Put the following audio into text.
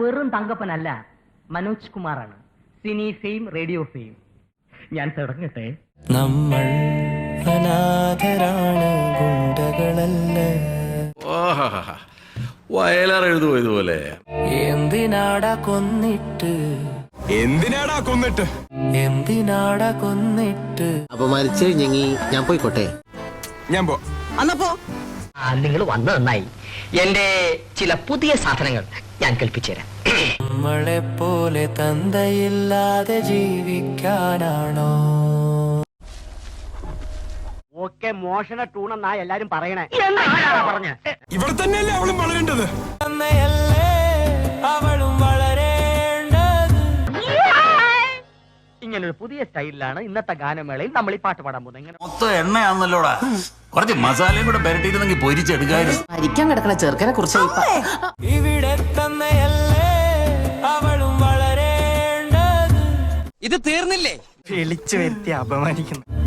വെറും തങ്കപ്പനല്ല മനോജ് കുമാറാണ്. Cine fame radio fame. ഞാൻ തുടങ്ങട്ടെ. നമ്മൾ അനാഥരാണ് ഗുണ്ടകളല്ല. വയലാർ എഴുതുമോ പോലെ എന്തിനാടാ കൊന്നിട്ട്? എന്തിനാടാ കൊന്നിട്ട്? എന്തിനാടാ കൊന്നിട്ട്? അപമാനിച്ചു കഴിഞ്ഞെങ്കി ഞാൻ പോയിക്കോട്ടെ? ഞാൻ പോ. നിങ്ങൾ വന്നു നന്നായി. എന്റെ ചില പുതിയ സാധനങ്ങൾ ഞാൻ കൽപ്പിച്ചേരാം നമ്മളെ പോലെ തന്തയില്ലാതെ ജീവിക്കാനാണോ? ഒക്കെ മോഷണ ടൂണെന്നാ എല്ലാരും പറയണേ. പറഞ്ഞ? ഇവിടെ തന്നെയല്ലേ അവളും വളരേണ്ടത്? ഇങ്ങനൊരു പുതിയ സ്റ്റൈലിലാണ് ഇന്നത്തെ ഗാനമേളയിൽ നമ്മൾ ഈ പാട്ട് പാടാൻ പോകുന്നത്. എങ്ങനെ മൊത്തം എണ്ണയാണല്ലോ കുറച്ച് മസാലയും കൂടെ പെരട്ടിയിരുന്നെങ്കിൽ പൊരിച്ചെടുക്കായിരുന്നു. മരിക്കാൻ കിടക്കണ ചെറുക്കനെ കുറിച്ച് ഇവിടെ തന്നെയല്ലേ അവളും വളരേണ്ടത്. ഇത് തീർന്നില്ലേ? വിളിച്ചു വരുത്തി അപമാനിക്കുന്നു.